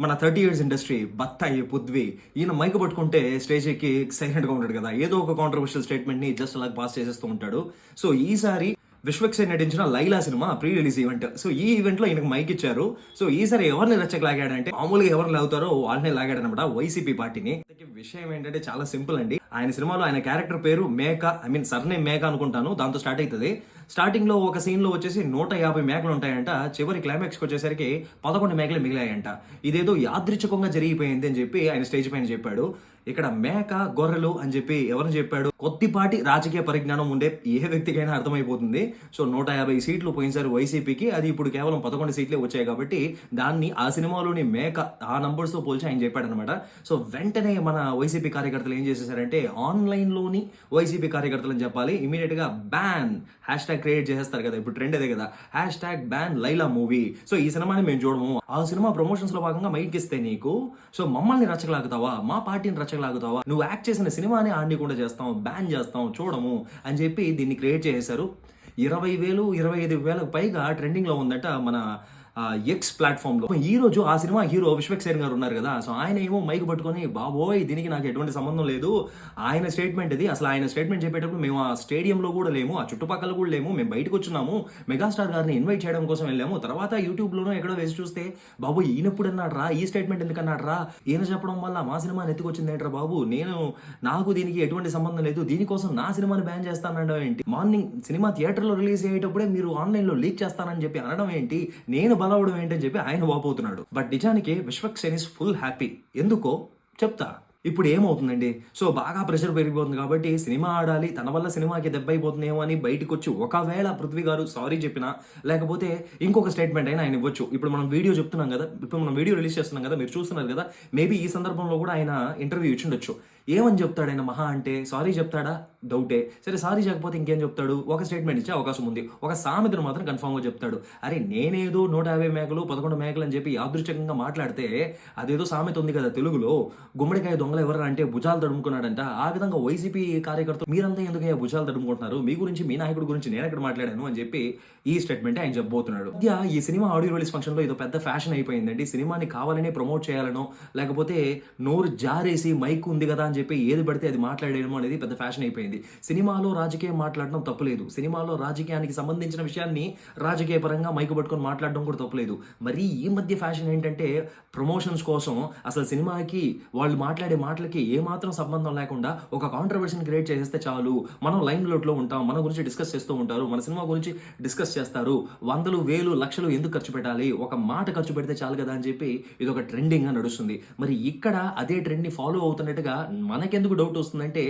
మన thirty years industry బత్తాయి పుద్వి ఈయన మైక్ పట్టుకుంటే స్టేజ్ ఎక్కి సైలెంట్గా ఉంటాడు కదా. ఏదో ఒక కాంట్రవర్షియల్ స్టేట్మెంట్ని జస్ట్ అలా పాస్ చేసేస్తూ ఉంటాడు. సో ఈసారి విశ్వక్సేన్ నటించిన Laila cinema pre release event so ఈ ఈవెంట్లో ఈయనకు మైక్ ఇచ్చారు. సో ఈసారి ఎవరిని రచ్చకు లాగాడంటే మామూలుగా ఎవరిని లాగుతారో వాళ్ళనే లాగాడనమాట వైసీపీ పార్టీని. విషయం ఏంటంటే చాలా సింపుల్ అండి. ఆయన సినిమాలో ఆయన క్యారెక్టర్ పేరు మేక ఐ మీన్ సర్నేమ్ మేక అనుకుంటాను దాంతో స్టార్ట్ అవుతుంది స్టార్టింగ్లో ఒక సీన్లో వచ్చేసి నూట యాభై మేకలు ఉంటాయంట చివరి క్లైమాక్స్కి వచ్చేసరికి పదకొండు మేకలు మిగిలాయంట. ఇదేదో యాదృచ్ఛికంగా జరిగిపోయింది అని చెప్పి ఆయన స్టేజ్ పైన చెప్పాడు. ఇక్కడ మేక గొర్రెలు అని చెప్పి ఎవరిని చెప్పాడు? కొద్దిపాటి రాజకీయ పరిజ్ఞానం ఉండే ఏ వ్యక్తికైనా అర్థమైపోతుంది. సో నూట యాభై సీట్లు పోయినసారి వైసీపీకి అది ఇప్పుడు కేవలం పదకొండు సీట్లే వచ్చాయి కాబట్టి దాన్ని ఆ సినిమాలోని మేక ఆ నంబర్స్తో పోల్చి ఆయన చెప్పాడనమాట సో వెంటనే మన వైసీపీ కార్యకర్తలు ఏం చేసేసారంటే ఆన్లైన్లోని వైసీపీ కార్యకర్తలను చెప్పాలి. ఇమీడియట్గా బ్యాన్ హ్యాష్ ట్యాగ్ క్రియేట్ చేసేస్తారు కదా. ఇప్పుడు ట్రెండ్ అదే కదా. Hash tag ban Laila movie. So ఈ సినిమాని మేము చూడము. ఆ సినిమా ప్రమోషన్స్లో భాగంగా మైక్ ఇస్తే నీకు. సో మమ్మల్ని రచ్చగలాగుతావా? మా పార్టీని రచ్చగలాగుతావా? నువ్వు యాక్ట్ చేసిన సినిమాని ఆడకుండా చేస్తాం బ్యాన్ చేస్తాం చూడము అని చెప్పి దీన్ని క్రియేట్ చేసేశారు. ఇరవై వేలు ఇరవై ఐదు వేలకు పైగా ట్రెండింగ్లో ఉందట మన ఎక్స్ ప్లాట్ఫామ్లో ఈ రోజు ఆ సినిమా హీరో విశ్వక్సేన్ గారు ఉన్నారు కదా సో ఆయన ఏమో మైక్ పట్టుకొని బాబోయ్ దీనికి నాకు ఎటువంటి సంబంధం లేదు. ఆయన స్టేట్మెంట్ ఇది. అసలు ఆయన స్టేట్మెంట్ చెప్పేటప్పుడు మేము ఆ స్టేడియంలో కూడా లేము ఆ చుట్టుపక్కల కూడా లేము. మేము బయటకు వచ్చున్నాము మెగాస్టార్ గారిని ఇన్వైట్ చేయడం కోసం వెళ్ళాము. తర్వాత యూట్యూబ్ లోనో ఎక్కడో వేసి చూస్తే బాబు ఈయనప్పుడు అన్నాడు రా ఈ స్టేట్మెంట్ ఎందుకు అన్నాడు రా? ఈయన చెప్పడం వల్ల మా సినిమా ఎత్తుకొచ్చింది ఏంట్రా బాబు? నేను నాకు దీనికి ఎటువంటి సంబంధం లేదు. దీనికోసం నా సినిమాని బ్యాన్ చేస్తానడం ఏంటి? మార్నింగ్ సినిమా థియేటర్లో రిలీజ్ అయ్యేటప్పుడే మీరు ఆన్లైన్లో లీక్ చేస్తానని చెప్పి అనడం ఏంటి? నేను బలవడం ఏంటని చెప్పి ఆయన వాపోతున్నాడు. బట్ నిజానికి విశ్వక్సేన్ ఇస్ ఫుల్ హ్యాపీ ఎందుకో? చెప్తా. ఇప్పుడు ఏమవుతుందండి? సో బాగా ప్రెషర్ పెరిగిపోతుంది కాబట్టి సినిమా ఆడాలి తన వల్ల సినిమాకి దెబ్బ అయిపోతుందేమో అని బయటకు వచ్చి ఒకవేళ పృథ్వీ గారు సారీ చెప్పినా లేకపోతే ఇంకొక స్టేట్మెంట్ అయినా ఆయన ఇవ్వచ్చు. ఇప్పుడు మనం వీడియో చెప్తున్నాం కదా ఇప్పుడు మనం వీడియో రిలీజ్ చేస్తున్నాం కదా మీరు చూస్తున్నారు కదా మేబీ ఈ సందర్భంలో కూడా ఆయన ఇంటర్వ్యూ ఇచ్చిండొచ్చు. ఏమని చెప్తాడు ఆయన మహా అంటే? సారీ చెప్తాడా? డౌటే. సరే సారీ చెప్పకపోతే ఇంకేం చెప్తాడు? ఒక స్టేట్మెంట్ ఇచ్చే అవకాశం ఉంది. ఒక సామెతను మాత్రం కన్ఫామ్గా చెప్తాడు. అరే నేనేదో నూట యాభై మేకలు పదకొండు మేకలు అని చెప్పి యాదృచ్ఛికంగా మాట్లాడితే అదేదో సామెత ఉంది కదా తెలుగులో? గుమ్మడికాయ దొంగలు ఎవరు అంటే భుజాలు తడుముకున్నాడంట. ఆ విధంగా వైసీపీ కార్యకర్తలు మీరంతా ఎందుకు భుజాలు తడుముకుంటున్నారు? మీ గురించి మీ నాయకుడి గురించి నేను ఎక్కడ మాట్లాడాను అని చెప్పి ఈ స్టేట్మెంట్ ఆయన చెప్పబోతున్నాడు. మధ్య ఈ సినిమా ఆడియో రిలీజ్ ఫంక్షన్లో ఇదో పెద్ద ఫ్యాషన్ అయిపోయిందండి. సినిమాని కావాలనే ప్రమోట్ చేయాలనో లేకపోతే నోరు జారేసి మైక్ ఉంది కదా అని చెప్పి ఏది పడితే అది మాట్లాడేయడం అనేది పెద్ద ఫ్యాషన్ అయిపోయింది. సినిమాలో రాజకీయం మాట్లాడడం తప్పులేదు. సినిమాలో రాజకీయానికి సంబంధించిన విషయాన్ని రాజకీయ పరంగా మైకు పట్టుకొని మాట్లాడడం కూడా తప్పులేదు. మరి ఈ మధ్య ఫ్యాషన్ ఏంటంటే ప్రమోషన్స్ కోసం అసలు సినిమాకి వాళ్ళు మాట్లాడే మాటలకి ఏమాత్రం సంబంధం లేకుండా ఒక కాంట్రవర్సీని క్రియేట్ చేసేస్తే చాలు. మనం లైమ్ లోట్లో ఉంటాం. మన గురించి డిస్కస్ చేస్తూ ఉంటారు. మన సినిమా గురించి డిస్కస్ చేస్తారు. వందలు వేలు లక్షలు ఎందుకు ఖర్చు పెట్టాలి? ఒక మాట ఖర్చు పెడితే చాలు కదా అని చెప్పి ఇది ఒక ట్రెండింగ్గా నడుస్తుంది. మరి ఇక్కడ అదే ట్రెండ్ని ఫాలో అవుతున్నట్టుగా మనకెందుకు డౌట్ వస్తుందంటే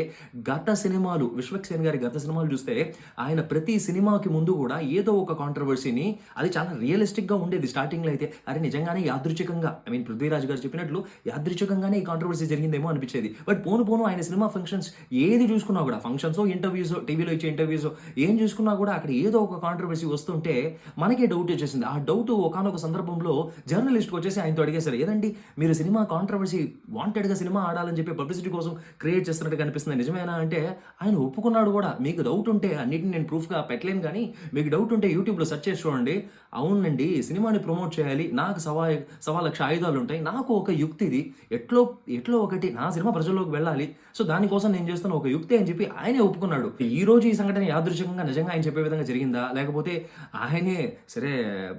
గత సినిమాలు విశ్వక్సేన్ గారి గత సినిమాలు చూస్తే ఆయన ప్రతి సినిమాకి ముందు కూడా ఏదో ఒక కాంట్రవర్సీని అది చాలా రియలిస్టిక్గా ఉండేది స్టార్టింగ్లో అయితే. అరే నిజంగానే యాదృచ్ఛికంగా ఐ మీన్ పృథ్వీరాజ్ గారు చెప్పినట్లు యాదృచ్ఛికంగానే ఈ కాంట్రవర్సీ జరిగిందేమో అనిపించేది. బట్ పోను పోను ఆయన సినిమా ఫంక్షన్స్ ఏది చూసుకున్నా కూడా ఫంక్షన్స్ ఇంటర్వ్యూస్ టీవీలో ఇచ్చే ఇంటర్వ్యూస్ ఏం చూసుకున్నా కూడా అక్కడ ఏదో ఒక కాంట్రవర్సీ వస్తుంటే మనకే డౌట్ వచ్చేసింది. ఆ డౌట్ ఒకనొక సందర్భంలో జర్నలిస్ట్ వచ్చేసి ఆయనతో అడిగేశారు ఏదండి? మీరు సినిమా కాంట్రవర్సీ వాంటెడ్గా సినిమా ఆడాలని చెప్పి పబ్లిసిటీ కోసం క్రియేట్ చేస్తున్నట్టు కనిపిస్తుంది. నిజమేనా అంటే ఆయన ఒప్పుకున్నాడు కూడా. మీకు డౌట్ ఉంటే అన్నిటిని నేను ప్రూఫ్గా పెట్టలేను కానీ మీకు డౌట్ ఉంటే యూట్యూబ్లో సెర్చ్ చేసి చూడండి. అవునండి సినిమాని ప్రమోట్ చేయాలి. నాకు సవా సవా లక్ష ఆయుధాలు ఉంటాయి. నాకు ఒక యుక్తి ఇది. ఎట్లో ఎట్లో ఒకటి నా సినిమా ప్రజల్లోకి వెళ్ళాలి. సో దానికోసం నేను చేస్తున్న ఒక యుక్తి అని చెప్పి ఆయనే ఒప్పుకున్నాడు. ఈ రోజు ఈ సంఘటన యాదృచ్ఛికంగా నిజంగా ఆయన చెప్పే విధంగా జరిగిందా? లేకపోతే ఆయనే సరే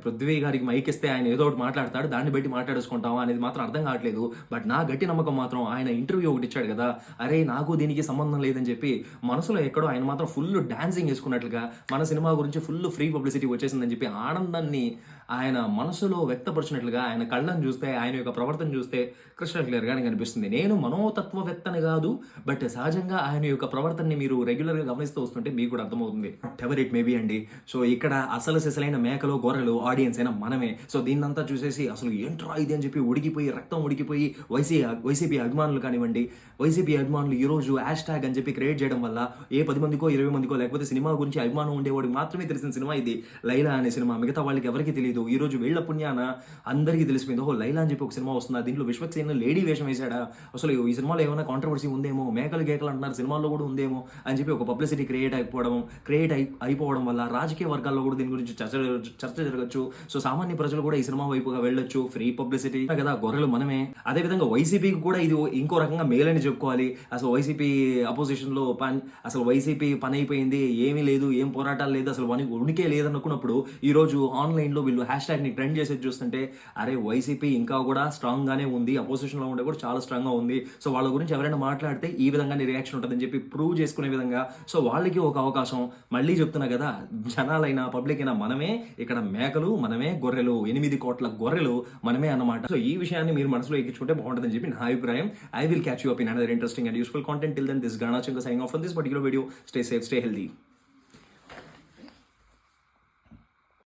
పృథ్వీ గారికి మైక్ ఇస్తే ఆయన ఏదో ఒకటి మాట్లాడతాడు. దాన్ని బట్టి మాట్లాడేసుకుంటాం అనేది మాత్రం అర్థం కావట్లేదు. బట్ నా గట్టి నమ్మకం మాత్రం ఆయన ఇంటర్వ్యూ ఒకటి ఇచ్చాడు కదా. అరే నాకు దీనికి సంబంధం లేదని చెప్పి మనసులో ఎక్కడో ఆయన మాత్రం ఫుల్ డాన్సింగ్ వేసుకున్నట్లుగా మన సినిమా గురించి ఫుల్ ఫ్రీ పబ్లిసిటీ వచ్చేసిందని చెప్పి ఆనందాన్ని ఆయన మనసులో వ్యక్తపరిచినట్లుగా ఆయన కళ్ళను చూస్తే ఆయన యొక్క ప్రవర్తన చూస్తే కృష్ణ క్లియర్ గానే కనిపిస్తుంది. నేను మనోతత్వవేత్తని కాదు బట్ సహజంగా ఆయన యొక్క ప్రవర్తనని మీరు రెగ్యులర్గా గమనిస్తూ వస్తుంటే మీకు కూడా అర్థమవుతుంది. ఎవర్ ఇట్ మేబీ అండి. సో ఇక్కడ అసలు సిసలైన మేకలు గొర్రెలు ఆడియన్స్ అయినా మనమే. సో దీన్నంతా చూసేసి అసలు ఏంట్రా ఇది అని చెప్పి ఉడికిపోయి రక్తం ఉడికిపోయి వైసీ వైసీపీ అభిమానులు కానివ్వండి వైసీపీ అభిమానులు ఈ రోజు హ్యాష్ ట్యాగ్ అని చెప్పి క్రియేట్ చేయడం వల్ల ఏ పది మందికో ఇరవై మందికో లేకపోతే సినిమా గురించి అభిమానం ఉండేవాడికి మాత్రమే తెలిసిన సినిమా ఇది. లైలా అనే సినిమా. మిగతా వాళ్ళకి ఎవరికి తెలియదు. ఈ రోజు వీళ్ళ పుణ్యాన అందరికీ తెలిసిపోయింది. ఓహో లైలా అని చెప్పి ఒక సినిమా వస్తుంది. దీంట్లో విశ్వక్సేన లేడీ వేషం వేశాడా? అసలు ఈ సినిమాలో ఏమైనా కాంట్రవర్సీ ఉందేమో? మేకలు గేకలు అంటున్నారు. సినిమాల్లో కూడా ఉందేమో? అని చెప్పి ఒక పబ్లిసిటీ క్రియేట్ అయిపోవడం క్రియేట్ అయి అయిపోవడం వల్ల రాజకీయ వర్గాల్లో కూడా దీని గురించి చర్చ చర్చ జరగచ్చు. సో సామాన్య ప్రజలు కూడా ఈ సినిమా వైపుగా వెళ్ళొచ్చు. ఫ్రీ పబ్లిసిటీ కదా గొర్రెలు మనమే. అదే విధంగా వైసీపీకి కూడా ఇది ఇంకో రకంగా మేలని చెప్పుకోవాలి. అసలు వైసీపీ అపోజిషన్లో పని అసలు వైసీపీ పని అయిపోయింది ఏమీ లేదు ఏం పోరాటాలు లేదు అసలు వని ఉనికే లేదనుకున్నప్పుడు ఈ రోజు ఆన్లైన్లో వీళ్ళు హ్యాష్ ట్యాగ్ని ట్రెండ్ చేసేది చూస్తుంటే అరే వైసీపీ ఇంకా కూడా స్ట్రాంగ్ గానే ఉంది అపోజిషన్లో ఉండే కూడా చాలా స్ట్రాంగ్గా ఉంది. సో వాళ్ళ గురించి ఎవరైనా మాట్లాడితే ఈ విధంగానే రియాక్షన్ ఉంటుందని చెప్పి ప్రూవ్ చేసుకునే విధంగా సో వాళ్ళకి ఒక అవకాశం. మళ్ళీ చెప్తున్నా కదా జనాలైనా పబ్లిక్ అయినా మనమే ఇక్కడ మేకలు మనమే గొర్రెలు ఎనిమిది కోట్ల గొర్రెలు మనమే అన్నమాట. సో ఈ విషయాన్ని మీరు మనసులో ఎక్కించుకుంటే బాగుంటుందని చెప్పి నా అభిప్రాయం. I will catch you up in another interesting and useful content. Till then, this is Garna Chunga signing off from this particular video. Stay safe, stay healthy.